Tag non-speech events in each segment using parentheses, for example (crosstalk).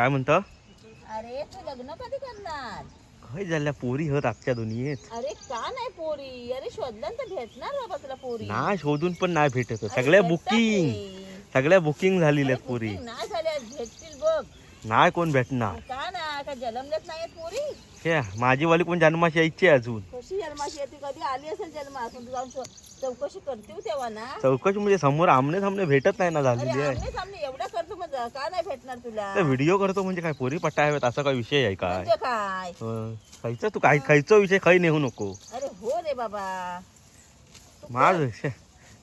काय म्हणतं? अरे तू लग्न कधी करणार. काय झाल्या पोरी हत आजच्या दुनियेत. अरे का नाही पोरी? अरे शोधलं तर भेटणार बाबा तुला पोरी. ना शोधून पण नाही भेटत. सगळ्या बुकिंग. सगळ्या बुकिंग झालेल्या आहेत पोरी. नाही झाल्या भेटतील बघ. नाही कोण भेटणार. का ना का जन्मल्यात नाहीत पोरी. हे माझी वाली कोण जन्माची यायची आहे अजून. कशी जन्माशी कधी आली असेल जन्मास पण तू जाऊन चौ- चौकशी करते हो तेव्हा ना. चौकशी म्हणजे समोर आमने सामने भेटत नाही ना अरे झालेली आहे. आमने सामने एवढा करतो मग का नाही भेटणार तुला? तर व्हिडिओ करतो म्हणजे काय पोरी पट्टा असा काय विषय आहे काय? म्हणजे काय? हं. खायचा तू काय खायचा विषय काही नेऊ नको. अरे हो रे बाबा. माझ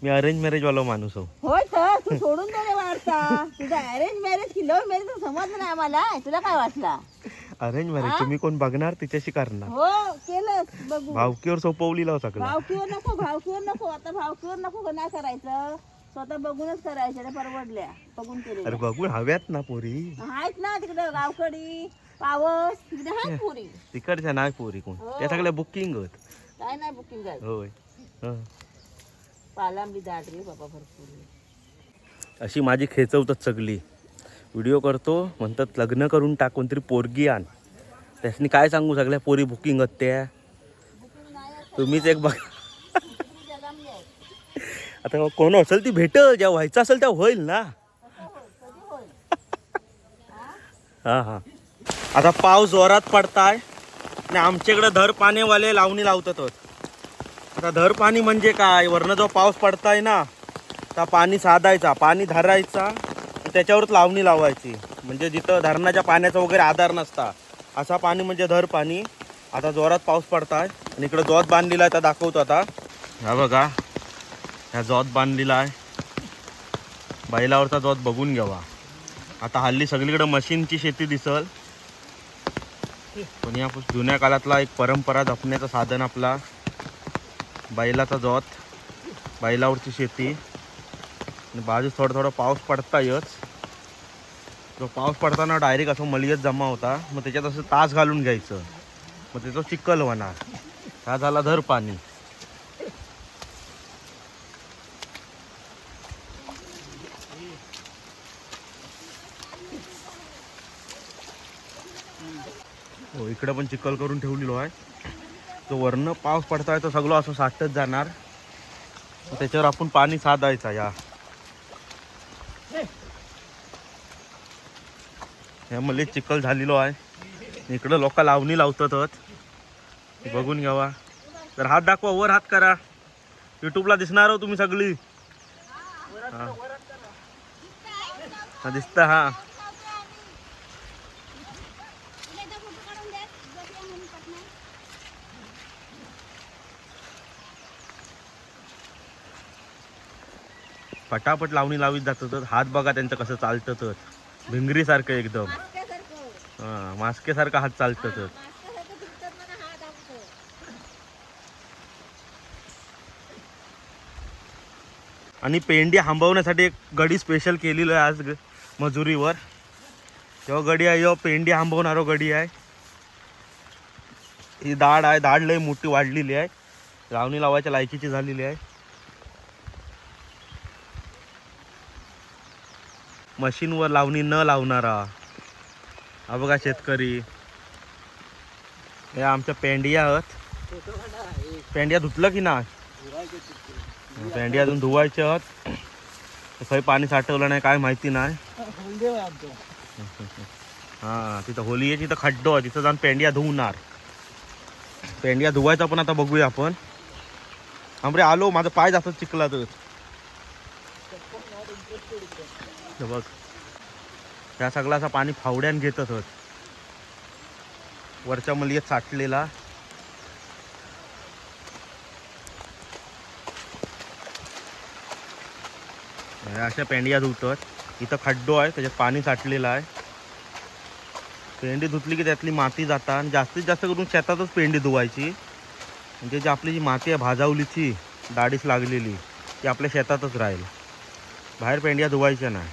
मी अरेंज मॅरेज वाला माणूस हो. होय तर तू सोडून दे रे वाटता तुझं अरेंज मॅरेज की लव्ह मॅरेज समजलं नाही आम्हाला. तुला काय वाटला? अरेंज मॅरेज तुम्ही कोण बघणार? तिच्याशी करणार. हो केलं. बघू. भावकीवर सोपवली लाव सगळं. भावकीवर नको भावकीवर नको. आता भावकीवर नको का नाही करायचं. स्वतः बघूनच करायचं परवडल्या. बघून अरे केले बघून हव्यात ना पोरी. आहेत ना तिकडे गावकडी पावस. तिकडे आहेत पुरी. तिकडच्या नाही पोरी कोण. त्या सगळ्या बुकिंग होत. काय नाही बुकिंग काय होय. हं. पालांबी दाट रे बाबा भरपूर. अशी माझी खेचवतात सगळी. व्हिडिओ करतो म्हणतात लग्न करून टाक कोणतरी पोरगी आण. त्यासनी काय सांगू सगळ्या पोरी बुकिंग आहेत त्या तुम्हीच एक बघा. आता कोण असेल ती भेटल ज्या व्हायचं असेल तेव्हा होईल ना. हा हा. आता पाऊस जोरात पडताय. आणि आमच्याकडे धर पाणीवाले लावणी लावतात आता धर पाणी म्हणजे काय? वरनं जो पाऊस पडताय ना त्या पाणी साधायचा पाणी धरायचा. त्याच्यावरच लावणी लावायची. म्हणजे जिथं धरणाच्या पाण्याचा वगैरे आधार नसता. असा पाणी म्हणजे धर पाणी. आता जोरात पाऊस पडताय आणि इकडं जोत बांधलेला आहे तर दाखवतो आता. ह्या बघा. ह्या जोत बांधलेला आहे. बैलावरचा जोत बघून घ्यावा. आता हल्ली सगळीकडे मशीनची शेती दिसल. पण या जुन्या काळातला एक परंपरा जपण्याचं साधन आपला. बैलाचा जोत. बैलावरची शेती. आणि बाजूस थोडा थोडा पाऊस पडतायच. जो पाऊस पडताना डायरेक्ट असं मलियत जमा होता मग त्याच्यात असं तास घालून घ्यायचं. मग त्याचं चिखल होणार हा झाला धर पाणी. हो इकडे पण चिखल करून ठेवलेलो आहे. जो वरनं पाऊस पडताय तो सगळं असं साठत जाणार. त्याच्यावर आपण पाणी साधायचा या. ह्यामध्ये चिखल झालेलो आहे. इकडं लोक लावणी लावतातच बघून घ्यावा. तर हात दाखवा वर हात करा. युट्यूबला दिसणार हो तुम्ही सगळी. हा. दिसता दिसत हा. पटापट लावणी लावीत जातात हात. बघा त्यांचं कसं चालतं तर भिंगरीसारखं एकदम. हा मास्केसारखं हात चालतं आणि पेंडी थांबवण्यासाठी एक गडी स्पेशल केलेलं आहे आज मजुरीवर. तेव्हा गडी आहे ह्यो पेंडी थांबवणारो गडी आहे. ही दाढ आहे दाढ लय मोठी वाढलेली आहे. लावणी लावायच्या लायकीची झालेली आहे. मशीनवर लावणी न लावणारा. हा बघा शेतकरी. हे आमच्या पेंडिया आहेत. पेंडिया धुतलं की ना पेंडिया अजून धुवायचे आहेत. खरी पाणी साठवलं नाही काय माहिती नाही. हा तिथं होली आहे तिथं खड्डो आहे तिथं जाऊन पेंडिया धुवणार. पेंडिया धुवायचा पण आता बघूया आपण. आमरे आलो माझा पाय जास्त चिकला तर हे बघ. त्या सगळा असा पाणी फावड्यान घेतच होत वरच्या मलियेत साठलेला. अशा पेंडिया धुतात. इथं खड्डो आहे त्याच्यात पाणी साठलेलं आहे. पेंडी धुतली की त्यातली माती जाता. आणि जास्तीत जास्त करून शेतातच पेंडी धुवायची. म्हणजे जी आपली जी माती आहे भाजावलीची दाढीस लागलेली ती आपल्या शेतातच राहील. बाहेर पेंड्या धुवायच्या नाही.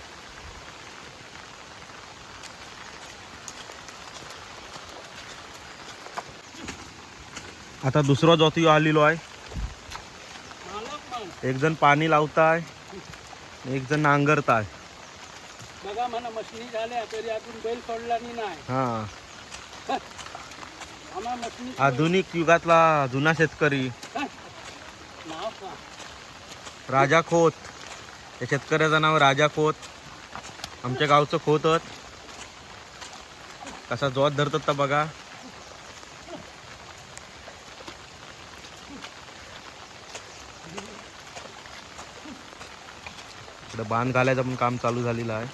आता दुसरा जोती आलेलो आहे. एक जण पाणी लावताय एक जण नांगरताय. एवढा म्हणा मशनी झाल्या तरी अजून बैल सोडला नाही. हा. आधुनिक युगातला जुना शेतकरी. राजा खोत. त्या शेतकऱ्याचं नाव राजा खोत. आमच्या गावचं खोतच. कसा जोत धरतात तर बघा. इकडे बांध घालायचं पण काम चालू झालेलं आहे.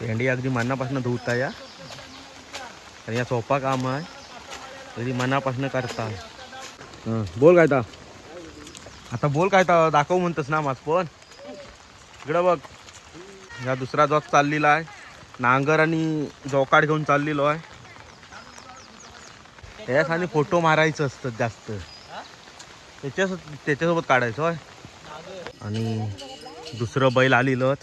भेंडी अगदी मनापासून धुवता या. आणि या सोपा काम आहे. अगदी मनापासून करता. हं, बोल काय आता बोल काय दाखव म्हणतस ना माझ पण. इकडं बघ. ह्या दुसरा जोक चाललेला आहे. नांगर आणि जोकाड घेऊन चाललेलो आहे. त्याच्याच आणि फोटो मारायचं असतं जास्त. त्याच्या त्याच्यासोबत काढायचं होय. आणि दुसरं बैल आलेलं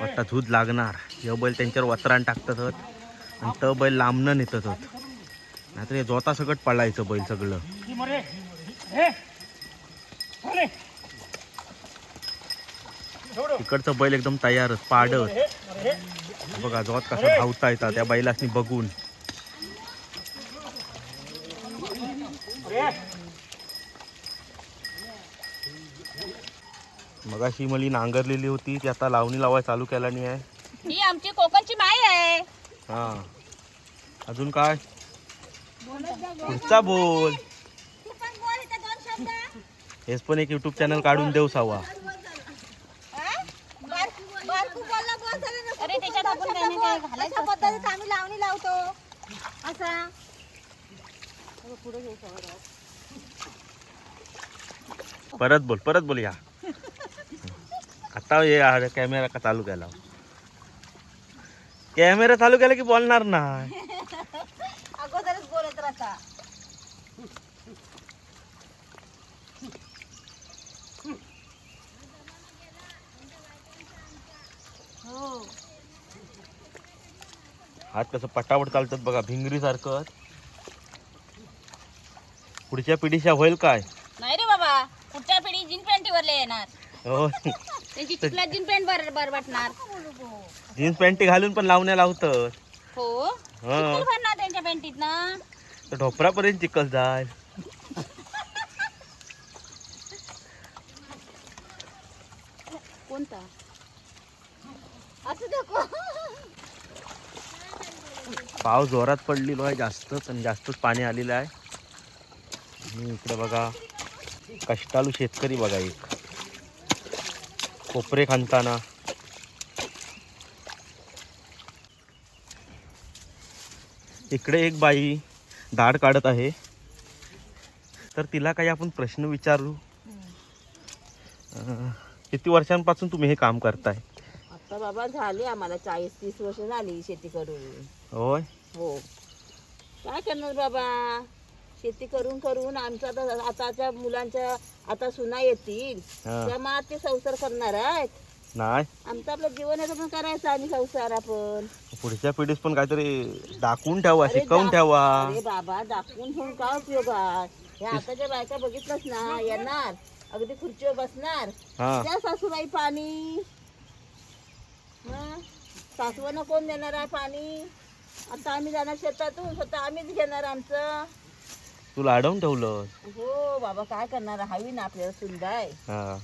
वाटतं झूज लागणार. हे बैल त्यांच्यावर वत्रान टाकतात आणि तो बैल लांबणं नेतात नाहीतर हे जोता सगळं पळायचं बैल सगळं. तिकडचं बैल एकदम तयारच पाडत. बघा जोत कसा धावता येतात त्या बैलासनी बघून. मगाशी मली नांगरलेली होती ती आता लावणी लावाय चालू केला नाही आहे. ही आमची कोकणची माई आहे. हा. अजून काय? पुढचा बोल. हेच पण एक युट्यूब चॅनल काढून देऊ सावा अरे त्याच्यात आपण काही ना काही घालायचं पद्धतीत आम्ही लावणी लावतो? असा. परत बोल परत बोल या. आता ये कॅमेरा का चालू केला. कॅमेरा चालू केला की बोलणार नाही. (laughs) अगोदरच बोलत राहता. हो. हात कसं पटापट चालतात बघा भिंगरी सारखं पुढच्या पिढीच्या होईल काय? नाही रे बाबा पुढच्या पिढी जीन पॅन्टीवरले येणार. हो. त्यांची चिखलात जीन पॅन्ट बर बर वाटणार. जीन्स पॅन्टी घालून पण लावण्या लावतात हो? चिखल भरणार त्यांच्या पॅन्टीत ना तर ढोपरापर्यंत चिकल जाय कोणता? असं नको पाऊस जोरात पडलेलो आहे जास्तच आणि जास्तच पाणी आलेलं आहे. आणि इकडे बघा कष्टालू शेतकरी बघा एक. कोपरे खांदताना इकडे एक बाई दाढ काढत आहे. तर तिला काही आपण प्रश्न विचारू. किती वर्षांपासून तुम्ही हे काम करताय? आता बाबा झाली आम्हाला चाळीस तीस वर्ष झाली शेती करून होय? हो. काय करणार बाबा? शेती करून करून आमच्या आता आताच्या मुलांच्या आता सुना येतील. हा. त्या मग ते संसार करणार आहेत. नाही. आमचं आपलं जीवनाचं पण करायचं आणि संसार आपण. पुढच्या पिढीस पण काहीतरी दाखवून ठेवा अरे शिकवून दाख- ठेवा. अरे बाबा दाखवून ठेवून काय उपयोग आहे हे. आताच्या बायका बघितलंच ना येणार. अगदी खुर्चीवर बसणार. हा. त्या सासूबाई पाणी. हं? सासवानं कोण देणार आहे पाणी. आता आम्ही जाणार शेतातून स्वतः आम्हीच घेणार आमचं. तुला अडवून ठेवलं. हो बाबा काय करणार? हवी ना आपल्याला सुंदाय हा.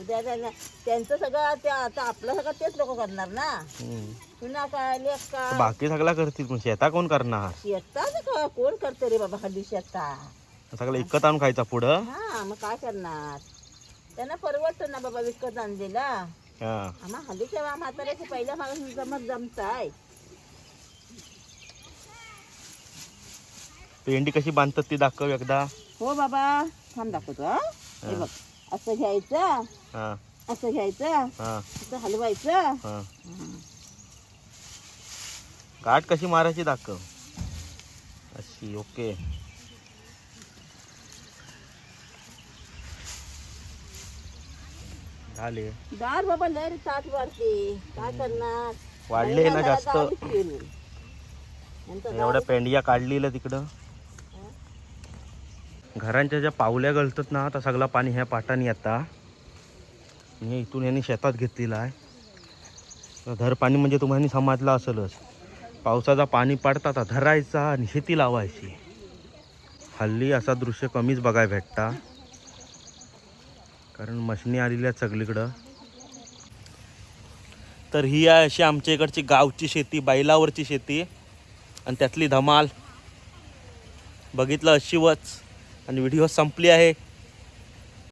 उद्या त्यांना त्यांचं सगळं ते आता आपलं सगळं तेच लोक करणार ना. हम्म. सुना काय लेख तर काय बाकी सगळा करतील पण शेता कोण करणार? शेतात का? कोण करतं रे बाबा हल्ली शेता? सगळं इकत आणून खायचा पुढं? हा मग काय करणार? त्यांना परवडतं ना बाबा विकत आणलेला. हा. आम्हा हल्लीच्या म्हाताऱ्याचे पहिल्या मागून जमत जमताय. पेंडी कशी बांधतात ती दाखव एकदा. हो बाबा थांब दाखवतो हा. हे बघ असं घ्यायचं हा. असं घ्यायचं हा. असं हलवायचं. हा. गाठ कशी मारायची दाखव. अशी ओके. झाले. दार बाबा लय ताट वाढते. काय करणार? वाढले ना जास्त. एवढ्या पेंडिया काढलेल्या तिकडं. घरांच्या ज्या पावल्या गळतात ना आता सगळा पाणी ह्या पाटाने येता. आणि हे इथून यांनी शेतात घेतलेला आहे. तर धर पाणी म्हणजे तुम्हाला समजलं असेलच. पावसाचा पाणी पाडता आता धरायचा आणि शेती लावायची. हल्ली असा दृश्य कमीच बघायला भेटता. कारण मशनी आलेल्या आहेत सगळीकडं. तर ही आहे अशी आमच्या इकडची गावची शेती बैलावरची शेती. आणि त्यातली धमाल. बघितलं अशीवच आणि व्हिडिओ संपली आहे.